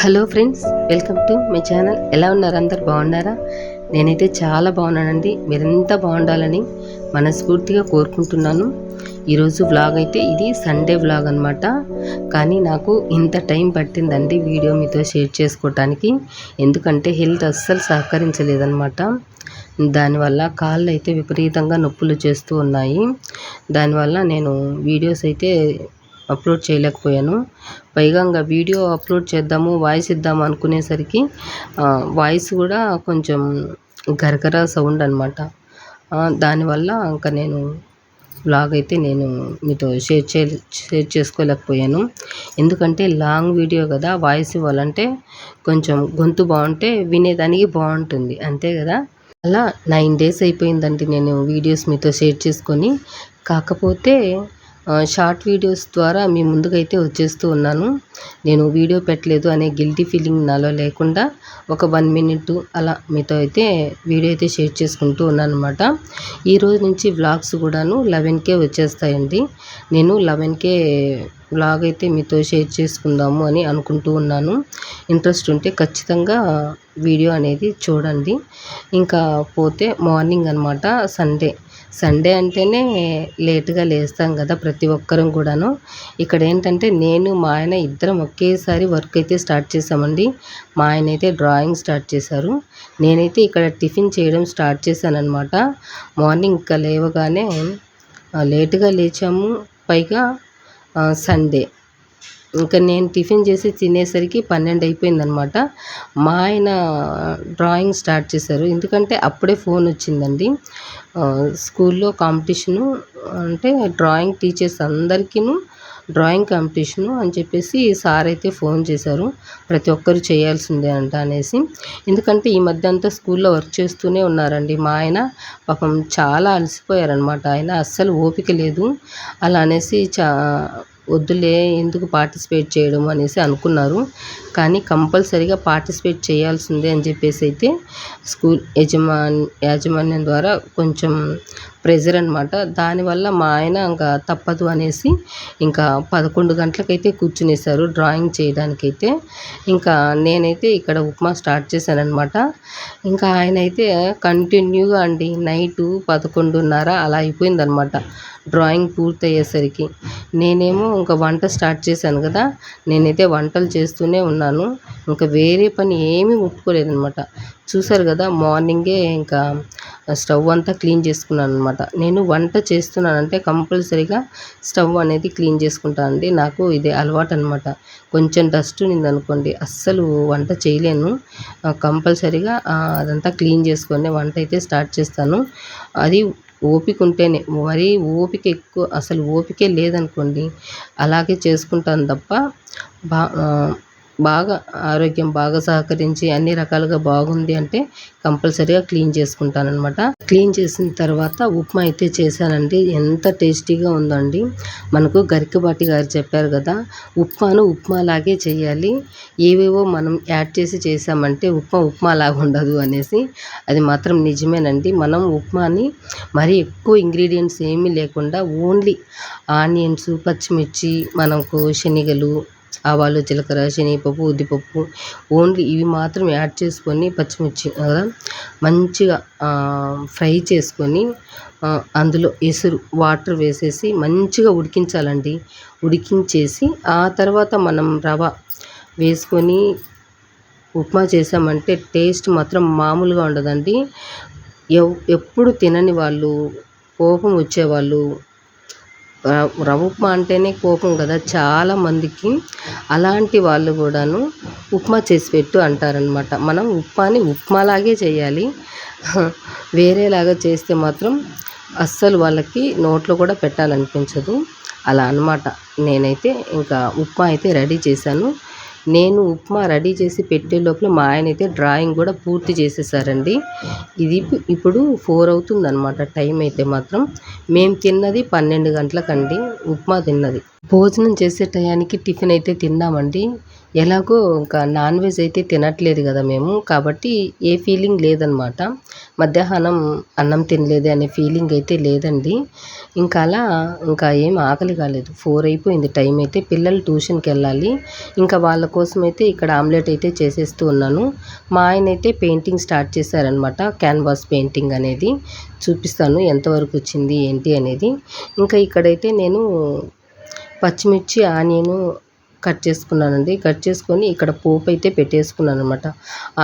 Hello friends welcome to my channel ఎలా ఉన్నారు అందరు? బాగున్నారా? నేనైతే చాలా బాగున్నానండి. మీరంతా బాగుండాలని మనస్ఫూర్తిగా కోరుకుంటున్నాను. ఈరోజు వ్లాగ్ అయితే ఇది సండే వ్లాగ్ అనమాట కానీ నాకు ఇంత టైం పట్టిందండి వీడియో మీతో షేర్ చేసుకోవటానికి. ఎందుకంటే హెల్త్ అస్సలు సహకరించలేదన్నమాట. దానివల్ల కాళ్ళు అయితే విపరీతంగా నొప్పులు చేస్తూ ఉన్నాయి. దానివల్ల నేను వీడియోస్ అయితే అప్లోడ్ చేయలేకపోయాను. పైగా ఇంకా వీడియో అప్లోడ్ చేద్దాము వాయిస్ ఇద్దాము అనుకునేసరికి వాయిస్ కూడా కొంచెం గరగర సౌండ్ అనమాట దానివల్ల ఇంకా నేను వ్లాగ్ అయితే నేను మీతో షేర్ చే షేర్ చేసుకోలేకపోయాను. ఎందుకంటే లాంగ్ వీడియో కదా వాయిస్ ఇవ్వాలంటే కొంచెం గొంతు బాగుంటే వినేదానికి బాగుంటుంది అంతే కదా? అలా నైన్ డేస్ అయిపోయిందండి నేను వీడియోస్ మీతో షేర్ చేసుకొని. కాకపోతే షార్ట్ వీడియోస్ ద్వారా మీ ముందుకైతే వచ్చేస్తూ ఉన్నాను. నేను వీడియో పెట్టలేదు అనే గిల్టీ ఫీలింగ్ నాలో లేకుండా ఒక వన్ మినిట్ అలా మీతో అయితే వీడియో అయితే షేర్ చేసుకుంటూ ఉన్నాను అనమాట ఈరోజు నుంచి వ్లాగ్స్ కూడాను లెవెన్కే వచ్చేస్తాయండి. నేను లెవెన్కే వ్లాగ్ అయితే మీతో షేర్ చేసుకుందాము అని అనుకుంటూ ఉన్నాను. ఇంట్రెస్ట్ ఉంటే ఖచ్చితంగా వీడియో అనేది చూడండి. ఇంకా పోతే మార్నింగ్ అనమాట సండే. సండే అంటేనే లేటుగా లేస్తాం కదా ప్రతి ఒక్కరం కూడాను. ఇక్కడ ఏంటంటే నేను మా ఆయన ఇద్దరం ఒకేసారి వర్క్ అయితే స్టార్ట్ చేసామండి. మా ఆయన అయితే డ్రాయింగ్ స్టార్ట్ చేశారు. నేనైతే ఇక్కడ టిఫిన్ చేయడం స్టార్ట్ చేశానమాట మార్నింగ్ ఇంకా లేవగానే లేటుగా లేచాము. పైగా సండే. ఇంకా నేను టిఫిన్ చేసి తినేసరికి పన్నెండు అయిపోయిందనమాట. మా ఆయన డ్రాయింగ్ స్టార్ట్ చేశారు. ఎందుకంటే అప్పుడే ఫోన్ వచ్చిందండి. స్కూల్లో కాంపిటీషను అంటే డ్రాయింగ్ టీచర్స్ అందరికీను డ్రాయింగ్ కాంపిటీషను అని చెప్పేసి సార్ అయితే ఫోన్ చేశారు. ప్రతి ఒక్కరు చేయాల్సిందే అంట అనేసి. ఎందుకంటే ఈ మధ్య అంతా స్కూల్లో వర్క్ చేస్తూనే ఉన్నారండి. మా ఆయన పాపం చాలా అలసిపోయారనమాట. ఆయన అస్సలు ఓపిక లేదు. అలా అనేసి చా వద్దులే ఎందుకు పార్టిసిపేట్ చేయడం అనేసి అనుకున్నారు. కానీ కంపల్సరీగా పార్టిసిపేట్ చేయాల్సిందే అని చెప్పేసి అయితే స్కూల్ యజమాన్ యాజమాన్యం ద్వారా కొంచెం ప్రెజర్ అనమాట దానివల్ల మా ఆయన ఇంకా తప్పదు అనేసి ఇంకా పదకొండు గంటలకైతే కూర్చునేశారు డ్రాయింగ్ చేయడానికైతే. ఇంకా నేనైతే ఇక్కడ ఉప్మా స్టార్ట్ చేశానమాట ఇంకా ఆయన అయితే కంటిన్యూగా అండి నైటు పదకొండున్నర అలా అయిపోయిందనమాట డ్రాయింగ్ పూర్తయ్యేసరికి. నేనేమో ఇంకా వంట స్టార్ట్ చేశాను కదా నేనైతే వంటలు చేస్తూనే ఉన్నాను. ఇంకా వేరే పని ఏమీ ముట్టుకోలేదనమాట చూసారు కదా మార్నింగే ఇంకా స్టవ్ అంతా క్లీన్ చేసుకున్నాను అనమాట నేను వంట చేస్తున్నానంటే కంపల్సరీగా స్టవ్ అనేది క్లీన్ చేసుకుంటాను అండి. నాకు ఇది అలవాటు అనమాట కొంచెం డస్ట్ ఉంది అనుకోండి అస్సలు వంట చేయలేను. కంపల్సరీగా అదంతా క్లీన్ చేసుకొని వంట అయితే స్టార్ట్ చేస్తాను. అది ఓపిక ఉంటేనే మరీ ఓపిక ఎక్కువ అసలు ఓపికే లేదనుకోండి అలాగే చేసుకుంటాను తప్ప బా బాగా ఆరోగ్యం బాగా సహకరించి అన్ని రకాలుగా బాగుంది అంటే కంపల్సరీగా క్లీన్ చేసుకుంటాను అనమాట క్లీన్ చేసిన తర్వాత ఉప్మా అయితే చేశానండి. ఎంత టేస్టీగా ఉందండి. మనకు గరికబాటి గారు చెప్పారు కదా ఉప్మాను ఉప్మా లాగే చేయాలి. ఏవేవో మనం యాడ్ చేసి చేసామంటే ఉప్మా ఉప్మా లాగా ఉండదు అనేసి. అది మాత్రం నిజమేనండి. మనం ఉప్మాని మరి ఎక్కువ ఇంగ్రీడియంట్స్ ఏమీ లేకుండా ఓన్లీ ఆనియన్స్ పచ్చిమిర్చి మనకు శనగలు ఆవాలు జీలకర్ర శనగపప్పు ఉద్దిపప్పు ఓన్లీ ఇవి మాత్రం యాడ్ చేసుకొని పచ్చిమిర్చి మంచిగా ఫ్రై చేసుకొని అందులో ఎసురు వాటర్ వేసేసి మంచిగా ఉడికించాలండి. ఉడికించేసి ఆ తర్వాత మనం రవ వేసుకొని ఉప్మా చేసామంటే టేస్ట్ మాత్రం మామూలుగా ఉండదండి. ఎవ్ ఎప్పుడు తినని వాళ్ళు కోపం వచ్చేవాళ్ళు రవ్వ ఉప్మా అంటేనే కోపం కదా చాలా మందికి. అలాంటి వాళ్ళు కూడాను ఉప్మా చేసి పెట్టు అంటారనమాట మనం ఉప్మాని ఉప్మాలాగే చేయాలి. వేరేలాగా చేస్తే మాత్రం అస్సలు వాళ్ళకి నోట్లో కూడా పెట్టాలనిపించదు. అలా అన్నమాట. నేనైతే ఇంకా ఉప్మా అయితే రెడీ చేశాను. నేను ఉప్మా రెడీ చేసి పెట్టే లోపల మా ఆయన అయితే డ్రాయింగ్ కూడా పూర్తి చేసేసారండి. ఇది ఇప్పుడు ఫోర్ అవుతుందన్నమాట. టైం అయితే మాత్రం మేము తిన్నది పన్నెండు గంటలకండి. ఉప్మా తిన్నది. భోజనం చేసే టయానికి టిఫిన్ అయితే తిన్నామండి. ఎలాగో ఇంకా నాన్ వెజ్ అయితే తినట్లేదు కదా మేము కాబట్టి ఏ ఫీలింగ్ లేదనమాట మధ్యాహ్నం అన్నం తినలేదు అనే ఫీలింగ్ అయితే లేదండి. ఇంకా అలా ఇంకా ఏం ఆకలి కాలేదు. ఫోర్ అయిపోయింది టైం అయితే. పిల్లలు ట్యూషన్కి వెళ్ళాలి. ఇంకా వాళ్ళ కోసం అయితే ఇక్కడ ఆమ్లెట్ అయితే చేసేస్తూ ఉన్నాను. మా ఆయన అయితే పెయింటింగ్ స్టార్ట్ చేశారనమాట క్యాన్వాస్ పెయింటింగ్ అనేది చూపిస్తాను ఎంతవరకు వచ్చింది ఏంటి అనేది. ఇంకా ఇక్కడైతే నేను పచ్చిమిర్చి ఆనియను కట్ చేసుకున్నానండి. కట్ చేసుకొని ఇక్కడ పోపు అయితే పెట్టేసుకున్నాను అనమాట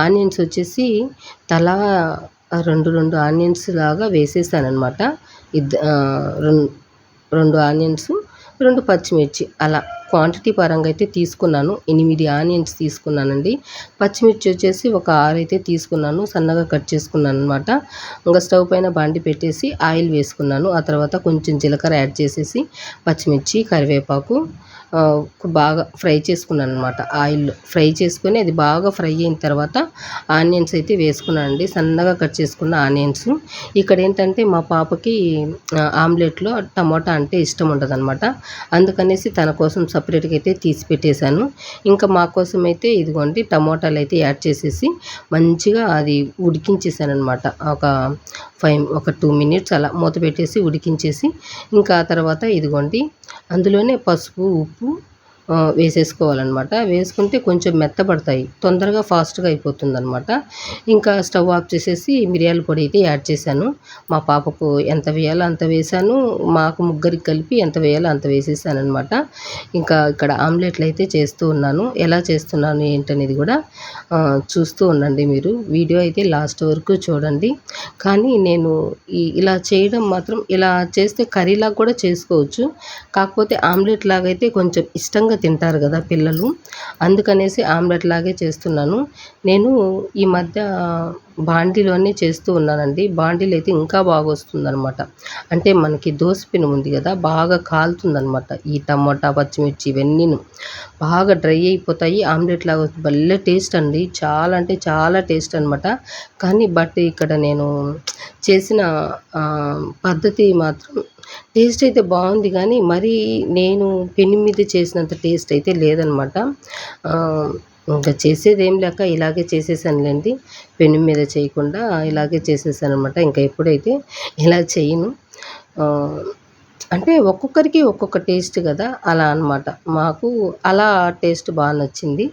ఆనియన్స్ వచ్చేసి తలా రెండు రెండు ఆనియన్స్ లాగా వేసేసాను అనమాట ఇద్ద రెండు రెండు ఆనియన్స్ రెండు పచ్చిమిర్చి అలా క్వాంటిటీ పరంగా అయితే తీసుకున్నాను. ఎనిమిది ఆనియన్స్ తీసుకున్నానండి. పచ్చిమిర్చి వచ్చేసి ఒక ఆరు అయితే తీసుకున్నాను. సన్నగా కట్ చేసుకున్నాను అనమాట ఇంకా స్టవ్ పైన బాండి పెట్టేసి ఆయిల్ వేసుకున్నాను. ఆ తర్వాత కొంచెం జీలకర్ర యాడ్ చేసేసి పచ్చిమిర్చి కరివేపాకు బాగా ఫ్రై చేసుకున్నాను అనమాట ఆయిల్లో ఫ్రై చేసుకొని అది బాగా ఫ్రై అయిన తర్వాత ఆనియన్స్ అయితే వేసుకున్నానండి. సన్నగా కట్ చేసుకున్న ఆనియన్స్. ఇక్కడ ఏంటంటే మా పాపకి ఆమ్లెట్లో టమాటా అంటే ఇష్టం ఉండదు అందుకనేసి తన కోసం సపరేట్గా అయితే తీసి పెట్టేశాను. ఇంకా మా కోసం అయితే ఇదిగోండి టమాటాలు అయితే యాడ్ చేసేసి మంచిగా అది ఉడికించేసాను అనమాట ఒక ఫైవ్ ఒక టూ మినిట్స్ అలా మూత పెట్టేసి ఉడికించేసి ఇంకా ఆ తర్వాత ఇదిగోండి అందులోనే పసుపు ఉప్పు ఆ, వేసేసుకోవాలన్నమాట. వేసుకుంటే కొంచెం మెత్తబడతాయి. తొందరగా ఫాస్ట్గా అయిపోతుంది అనమాట ఇంకా స్టవ్ ఆఫ్ చేసేసి మిరియాల పొడి అయితే యాడ్ చేశాను. మా పాపకు ఎంత వేయాలో అంత వేసాను మాకు ముగ్గురికి కలిపి ఎంత వేయాలో అంత వేసేసాను అనమాట ఇంకా ఇక్కడ ఆమ్లెట్లు అయితే చేస్తూ ఉన్నాను. ఎలా చేస్తున్నాను ఏంటనేది కూడా చూస్తూ ఉండండి మీరు. వీడియో అయితే లాస్ట్ వరకు చూడండి. కానీ నేను ఇలా చేయడం మాత్రం ఇలా చేస్తే కర్రీలాగా కూడా చేసుకోవచ్చు. కాకపోతే ఆమ్లెట్ లాగైతే కొంచెం ఇష్టంగా తింటారు కదా పిల్లలు. అందుకనేసి ఆమ్లెట్ లాగే చేస్తున్నాను. నేను ఈ మధ్య బాండీలోనే చేస్తూ ఉన్నానండి. బాండీలు అయితే ఇంకా బాగా వస్తుందన్నమాట. అంటే మనకి దోశ ఉంది కదా బాగా కాలుతుందనమాట ఈ టమాటా పచ్చిమిర్చి ఇవన్నీను బాగా డ్రై అయిపోతాయి. ఆమ్లెట్ లాగా వస్తుంది. భలే టేస్ట్ అండి. చాలా అంటే చాలా టేస్ట్ అనమాట కానీ బట్ ఇక్కడ నేను చేసిన పద్ధతి మాత్రం టేస్ట్ అయితే బాగుంది కానీ మరీ నేను పెను మీద చేసినంత టేస్ట్ అయితే లేదనమాట. ఇంకా చేసేది ఏం లేక ఇలాగే చేసేసానులేండి పెన్ను మీద చేయకుండా ఇలాగే చేసేసాను అనమాట ఇంకా ఎప్పుడైతే ఇలా చేయను అంటే ఒక్కొక్కరికి ఒక్కొక్క టేస్ట్ కదా అలా అన్నమాట. మాకు అలా టేస్ట్ బాగా నచ్చింది.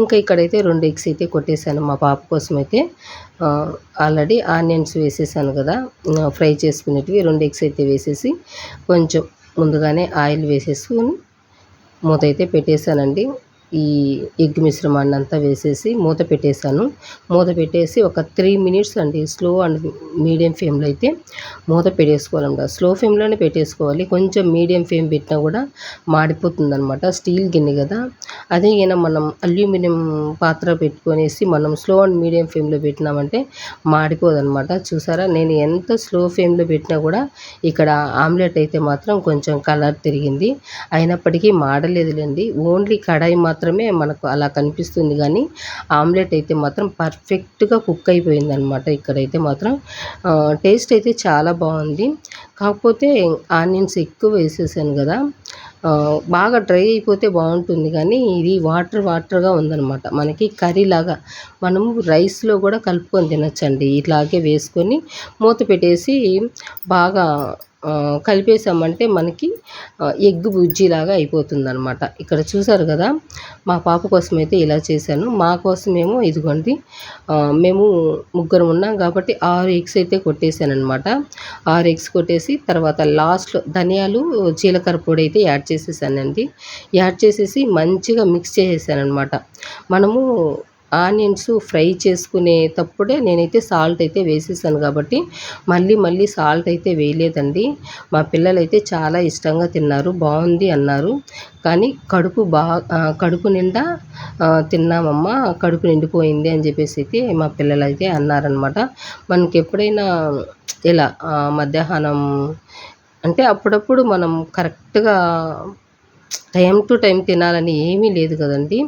ఇంకా ఇక్కడైతే రెండు ఎగ్స్ అయితే కొట్టేశాను మా పాప కోసం అయితే ఆల్రెడీ ఆనియన్స్ వేసేసాను కదా ఫ్రై చేసుకునేటివి రెండు ఎగ్స్ అయితే వేసేసి కొంచెం ముందుగానే ఆయిల్ వేసేసుకుని మూత అయితే పెట్టేశానండి. ఈ ఎగ్ మిశ్రమాన్ని అంతా వేసేసి మూత పెట్టేశాను. మూత పెట్టేసి ఒక త్రీ మినిట్స్ అండి స్లో అండ్ మీడియం ఫ్లేమ్లో అయితే మూత పెట్టేసుకోవాలన్నమాట స్లో ఫ్లేమ్లోనే పెట్టేసుకోవాలి. కొంచెం మీడియం ఫ్లేమ్ పెట్టినా కూడా మాడిపోతుంది అనమాట స్టీల్ గిన్నె కదా. అదే ఈయన మనం అల్యూమినియం పాత్ర పెట్టుకొనేసి మనం స్లో అండ్ మీడియం ఫ్లేమ్లో పెట్టినామంటే మాడిపోదనమాట చూసారా? నేను ఎంత స్లో ఫ్లేమ్లో పెట్టినా కూడా ఇక్కడ ఆమ్లెట్ అయితే మాత్రం కొంచెం కలర్ తిరిగింది. అయినప్పటికీ మాడలేదులేండి. ఓన్లీ కడాయి మాత్రం మాత్రమే మనకు అలా కనిపిస్తుంది. కానీ ఆమ్లెట్ అయితే మాత్రం పర్ఫెక్ట్గా కుక్ అయిపోయింది అనమాట ఇక్కడైతే మాత్రం టేస్ట్ అయితే చాలా బాగుంది. కాకపోతే ఆనియన్స్ ఎక్కువ వేసేసాను కదా బాగా డ్రై అయిపోతే బాగుంటుంది. కానీ ఇది వాటర్ వాటర్గా ఉందన్నమాట. మనకి కర్రీ లాగా మనము రైస్లో కూడా కలుపుకొని తినచ్చండి. ఇలాగే వేసుకొని మూత పెట్టేసి బాగా కలిపేసామంటే మనకి ఎగ్ బుజ్జిలాగా అయిపోతుంది అనమాట ఇక్కడ చూసారు కదా మా పాప కోసం అయితే ఇలా చేశాను. మా కోసమేమో ఇదిగోండి మేము ముగ్గురు ఉన్నాం కాబట్టి ఆరు ఎగ్స్ అయితే కొట్టేశాను అనమాట ఆరు ఎగ్స్ కొట్టేసి తర్వాత లాస్ట్లో ధనియాలు జీలకర్ర పొడి అయితే యాడ్ చేసేసానండి. యాడ్ చేసేసి మంచిగా మిక్స్ చేసేసాను అనమాట మనము ఆనియన్స్ ఫ్రై చేసుకునేటప్పుడే నేనైతే సాల్ట్ అయితే వేసేసాను కాబట్టి మళ్ళీ మళ్ళీ సాల్ట్ అయితే వేయలేదండి. మా పిల్లలైతే చాలా ఇష్టంగా తిన్నారు బాగుంది అన్నారు. కానీ కడుపు బాగా కడుపు నిండా తిన్నామమ్మా కడుపు నిండిపోయింది అని చెప్పేసి అయితే మా పిల్లలు అయితే అన్నారనమాట మనకి ఎప్పుడైనా ఇలా మధ్యాహ్నం అంటే అప్పుడప్పుడు మనం కరెక్ట్గా టైం టు టైం తినాలని ఏమీ లేదు కదండి.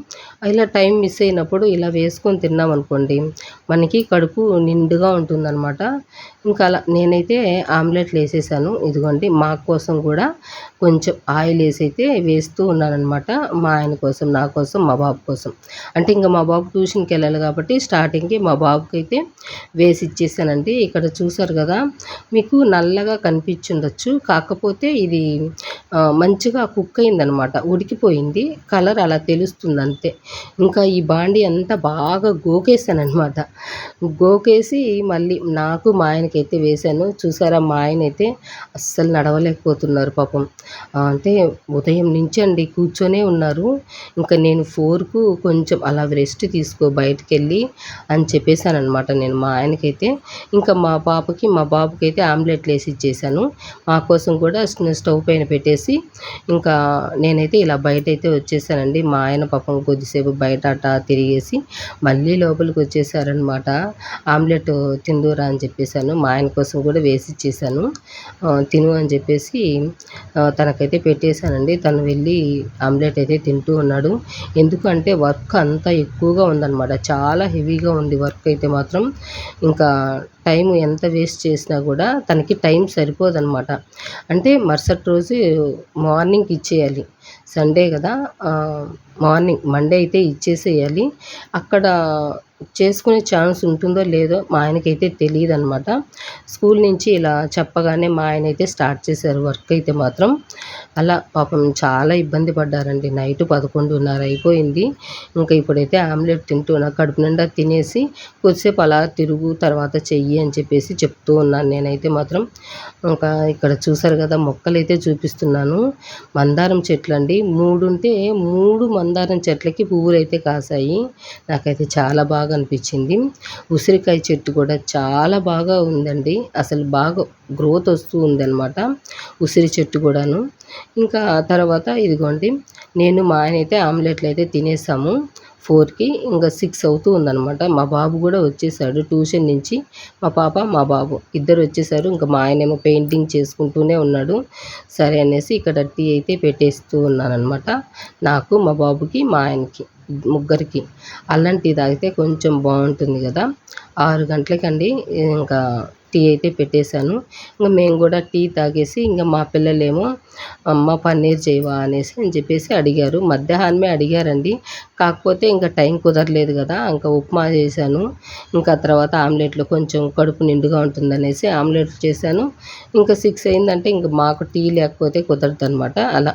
ఇలా టైం మిస్ అయినప్పుడు ఇలా వేసుకొని తిన్నాం అనుకోండి మనకి కడుపు నిండుగా ఉంటుందన్నమాట. ఇంకా అలా నేనైతే ఆమ్లెట్లు వేసేసాను ఇదిగోండి మా కోసం కూడా కొంచెం ఆయిల్ వేసి అయితే వేస్తూ ఉన్నానన్నమాట. మా ఆయన కోసం నా కోసం మా బాబు కోసం. అంటే ఇంకా మా బాబు ట్యూషన్కి వెళ్ళాలి కాబట్టి స్టార్టింగ్కి మా బాబుకి అయితే వేసి ఇచ్చేసానండి. ఇక్కడ చూసారు కదా మీకు నల్లగా కనిపించుండొచ్చు. కాకపోతే ఇది మంచిగా కుక్ అయిందనమాట ఉడికిపోయింది. కలర్ అలా తెలుస్తుంది అంతే ఇంకా ఈ బాండి అంతా బాగా గోకేసాను అనమాట గోకేసి మళ్ళీ నాకు మా ఆయనకైతే వేశాను. చూసారా మా ఆయన అయితే అస్సలు నడవలేకపోతున్నారు పాపం. అంటే ఉదయం నుంచి అండి కూర్చొనే ఉన్నారు. ఇంకా నేను ఫోర్కు కొంచెం అలా రెస్ట్ తీసుకో బయటికి వెళ్ళి అని చెప్పేశాను అనమాట నేను మా ఆయనకైతే. ఇంకా మా పాపకి మా బాబుకి అయితే ఆమ్లెట్లు వేసి ఇచ్చేసాను మా కోసం కూడా స్టవ్ పైన పెట్టేసి ఇంకా నేనైతే ఇలా బయట అయితే వచ్చేసానండి. మా ఆయన పాపం కొద్దిసేపు బయట అట తిరిగేసి మళ్ళీ లోపలికి వచ్చేసారనమాట ఆమ్లెట్ తిందురా అని చెప్పేసాను. మా ఆయన కోసం కూడా వేసి ఇచ్చేసాను. తిను అని చెప్పేసి తనకైతే పెట్టేశానండి. తను వెళ్ళి ఆమ్లెట్ అయితే తింటూ ఉన్నాడు. ఎందుకంటే వర్క్ అంతా ఎక్కువగా ఉందన్నమాట. చాలా హెవీగా ఉంది వర్క్ అయితే మాత్రం. ఇంకా టైం ఎంత వేస్ట్ చేసినా కూడా తనకి టైం సరిపోదన్నమాట. అంటే మరుసటి రోజు మార్నింగ్ ఇచ్చేయాలి. సండే కదా మార్నింగ్ మండే అయితే ఇచ్చేసేయాలి. అక్కడ చేసుకునే ఛాన్స్ ఉంటుందో లేదో మా ఆయనకైతే తెలియదు అనమాట స్కూల్ నుంచి ఇలా చెప్పగానే మా ఆయన అయితే స్టార్ట్ చేశారు వర్క్ అయితే మాత్రం. అలా పాపం చాలా ఇబ్బంది పడ్డారండి. నైట్ పదకొండున్నర అయిపోయింది. ఇంకా ఇప్పుడైతే ఆమ్లెట్ తింటున్నా కడుపు నిండా తినేసి కొద్దిసేపు అలా తిరుగు తర్వాత చెయ్యి అని చెప్పేసి చెప్తూ ఉన్నాను నేనైతే మాత్రం. ఇంకా ఇక్కడ చూసారు కదా మొక్కలు అయితే చూపిస్తున్నాను. మందారం చెట్లు అండి మూడు ఉంటే మూడు మందారం చెట్లకి పువ్వులు అయితే కాసాయి. నాకైతే చాలా బాగా అనిపించింది. ఉసిరికాయ చెట్టు కూడా చాలా బాగా ఉందండి. అసలు బాగా గ్రోత్ వస్తూ ఉందన్నమాట ఉసిరి చెట్టు కూడాను. ఇంకా తర్వాత ఇదిగోండి నేను మా ఆయన అయితే ఆమ్లెట్లు అయితే తినేసాము. ఫోర్కి ఇంకా సిక్స్ అవుతూ ఉందన్నమాట. మా బాబు కూడా వచ్చేసాడు ట్యూషన్ నుంచి. మా పాప మా బాబు ఇద్దరు వచ్చేసారు. ఇంకా మా ఆయనేమో పెయింటింగ్ చేసుకుంటూనే ఉన్నాడు. సరే అనేసి ఇక్కడ టీ అయితే పెట్టేస్తూ ఉన్నానమాట నాకు మా బాబుకి మా ఆయనకి ముగ్గురికి. అల్లం టీ తాగితే కొంచెం బాగుంటుంది కదా. ఆరు గంటలకండి. ఇంకా టీ అయితే పెట్టేశాను. ఇంకా మేము కూడా టీ తాగేసి ఇంకా మా పిల్లలేమో అమ్మ పన్నీర్ చేయవా? అనేసి అని చెప్పేసి అడిగారు. మధ్యాహ్నమే అడిగారండి. కాకపోతే ఇంకా టైం కుదరలేదు కదా ఇంకా ఉప్మా చేశాను. ఇంకా తర్వాత ఆమ్లెట్లో కొంచెం కడుపు నిండుగా ఉంటుందనేసి ఆమ్లెట్ చేశాను. ఇంకా సిక్స్ అయిందంటే ఇంకా మాకు టీ లేకపోతే కుదరదు అనమాట అలా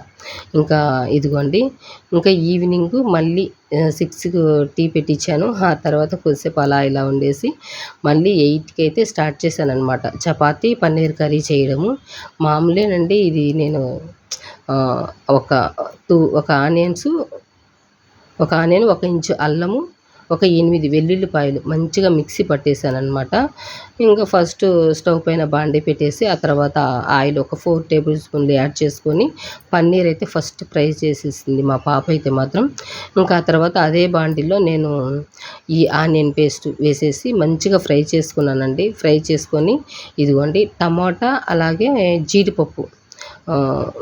ఇంకా ఇదిగోండి. ఇంకా ఈవినింగ్ మళ్ళీ సిక్స్కి టీ పెట్టించాను. ఆ తర్వాత కొద్దిసేపు అలా ఇలా ఉండేసి మళ్ళీ ఎయిట్కి అయితే స్టార్ట్ చేశాను అనమాట చపాతి పన్నీర్ కర్రీ చేయడము. మామూలేనండి ఇది నేను ఒక టూ ఒక ఆనియన్స్ ఒక ఆనియన్ ఒక ఇంచు అల్లము ఒక ఎనిమిది వెల్లుల్లిపాయలు మంచిగా మిక్సీ పట్టేశాను అనమాట ఇంకా ఫస్ట్ స్టవ్ పైన బాండి పెట్టేసి ఆ తర్వాత ఆయిల్ ఒక ఫోర్ టేబుల్ స్పూన్లు యాడ్ చేసుకొని పన్నీర్ అయితే ఫస్ట్ ఫ్రై చేసేసింది మా పాప అయితే మాత్రం. ఇంకా ఆ తర్వాత అదే బాండిలో నేను ఈ ఆనియన్ పేస్ట్ వేసేసి మంచిగా ఫ్రై చేసుకున్నానండి. ఫ్రై చేసుకొని ఇదిగోండి టమాటా అలాగే జీడిపప్పు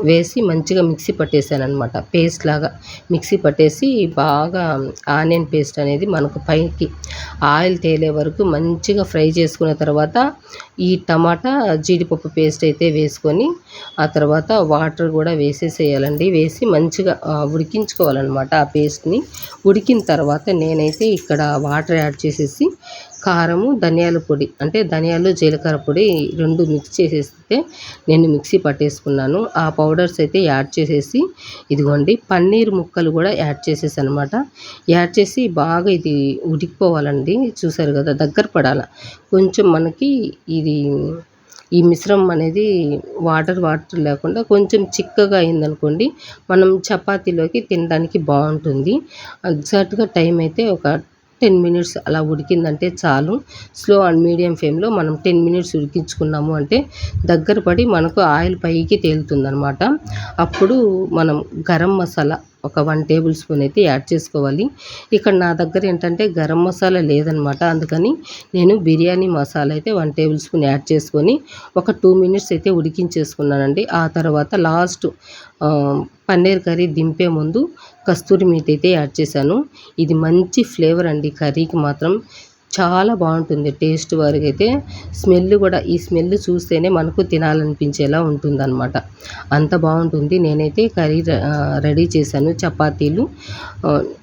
వేసి మంచిగా మిక్సీ పట్టేశాను అనమాట పేస్ట్ లాగా మిక్సీ పట్టేసి బాగా ఆనియన్ పేస్ట్ అనేది మనకు పైకి ఆయిల్ తేలే వరకు మంచిగా ఫ్రై చేసుకున్న తర్వాత ఈ టమాటా జీడిపప్పు పేస్ట్ అయితే వేసుకొని ఆ తర్వాత వాటర్ కూడా వేసేసేయాలండి. వేసి మంచిగా ఉడికించుకోవాలన్నమాట ఆ పేస్ట్ని. ఉడికిన తర్వాత నేనైతే ఇక్కడ వాటర్ యాడ్ చేసేసి కారము ధనియాల పొడి. అంటే ధనియాలు జీలకర్ర పొడి రెండు మిక్స్ చేసేస్తే నేను మిక్సీ పట్టేసుకున్నాను. ఆ పౌడర్స్ అయితే యాడ్ చేసేసి ఇదిగోండి పన్నీర్ ముక్కలు కూడా యాడ్ చేసేసి అనమాట యాడ్ చేసి బాగా ఇది ఉడికిపోవాలండి. చూసారు కదా దగ్గర పడాల. కొంచెం మనకి ఇది ఈ మిశ్రమం అనేది వాటర్ వాటర్ లేకుండా కొంచెం చిక్కగా అయిందనుకోండి మనం చపాతీలోకి తినడానికి బాగుంటుంది. ఎగ్జాక్ట్గా టైం అయితే ఒక టెన్ మినిట్స్ అలా ఉడికిందంటే చాలు. స్లో అండ్ మీడియం ఫ్లేమ్లో మనం టెన్ మినిట్స్ ఉడికించుకున్నాము అంటే దగ్గర పడి మనకు ఆయిల్ పైకి తేలుతుందనమాట అప్పుడు మనం గరం మసాలా ఒక వన్ టేబుల్ స్పూన్ అయితే యాడ్ చేసుకోవాలి. ఇక్కడ నా దగ్గర ఏంటంటే గరం మసాలా లేదనమాట అందుకని నేను బిర్యానీ మసాలా అయితే వన్ టేబుల్ స్పూన్ యాడ్ చేసుకొని ఒక టూ మినిట్స్ అయితే ఉడికించేసుకున్నానండి. ఆ తర్వాత లాస్ట్ పన్నీర్ కర్రీ దింపే ముందు కస్తూరి మీట్ అయితే యాడ్ చేశాను. ఇది మంచి ఫ్లేవర్ అండి. కర్రీకి మాత్రం చాలా బాగుంటుంది. టేస్ట్ వరకు అయితే స్మెల్ కూడా ఈ స్మెల్ చూస్తేనే మనకు తినాలనిపించేలా ఉంటుందన్నమాట. అంత బాగుంటుంది. నేనైతే కర్రీ రెడీ చేశాను. చపాతీలు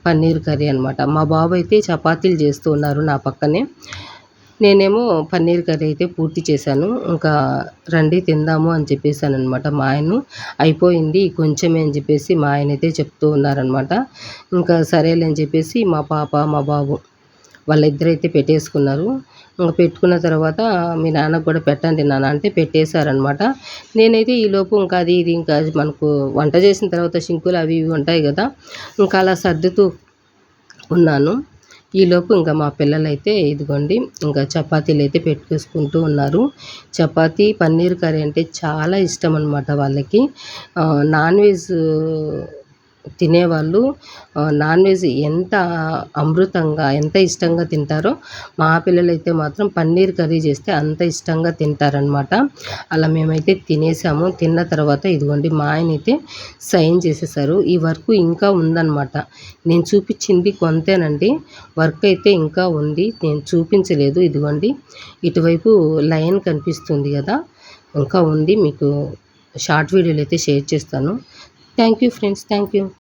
పన్నీర్ కర్రీ అనమాట మా బాబు అయితే చపాతీలు చేస్తూ ఉన్నారు నా పక్కనే. నేనేమో పన్నీర్ కర్రీ అయితే పూర్తి చేశాను. ఇంకా రండి తిందాము అని చెప్పేసాను అనమాట మా ఆయన అయిపోయింది కొంచెమే అని చెప్పేసి మా ఆయన అయితే చెప్తూ ఉన్నారనమాట ఇంకా సరేలే అని చెప్పేసి మా పాప మా బాబు వాళ్ళిద్దరైతే పెట్టేసుకున్నారు. ఇంకా పెట్టుకున్న తర్వాత మీ నాన్నకు కూడా పెట్టండి నాన్న అంటే పెట్టేశారనమాట నేనైతే ఈలోపు ఇంకా అది ఇది ఇంకా మనకు వంట చేసిన తర్వాత షింకులు అవి ఇవి ఉంటాయి కదా ఇంకా అలా సర్దుతూ ఉన్నాను. ఈలోపు ఇంకా మా పిల్లలైతే ఇదిగోండి ఇంకా చపాతీలు అయితే పెట్టుకేసుకుంటూ ఉన్నారు. చపాతీ పన్నీర్ కర్రీ అంటే చాలా ఇష్టం అనమాట వాళ్ళకి నాన్ వెజ్ తినేవాళ్ళు. నాన్ వెజ్ ఎంత అమృతంగా ఎంత ఇష్టంగా తింటారో మా పిల్లలైతే మాత్రం పన్నీర్ కర్రీ చేస్తే అంత ఇష్టంగా తింటారనమాట అలా మేమైతే తినేసాము. తిన్న తర్వాత ఇదిగోండి మా ఆయన అయితే సైన్ చేసేసారు. ఈ వర్క్ ఇంకా ఉందన్నమాట. నేను చూపించింది కొంతేనండి. వర్క్ అయితే ఇంకా ఉంది. నేను చూపించలేదు. ఇదిగోండి ఇటువైపు లైన్ కనిపిస్తుంది కదా ఇంకా ఉంది. మీకు షార్ట్ వీడియోలు అయితే షేర్ చేస్తాను. Thank you friends. Thank you.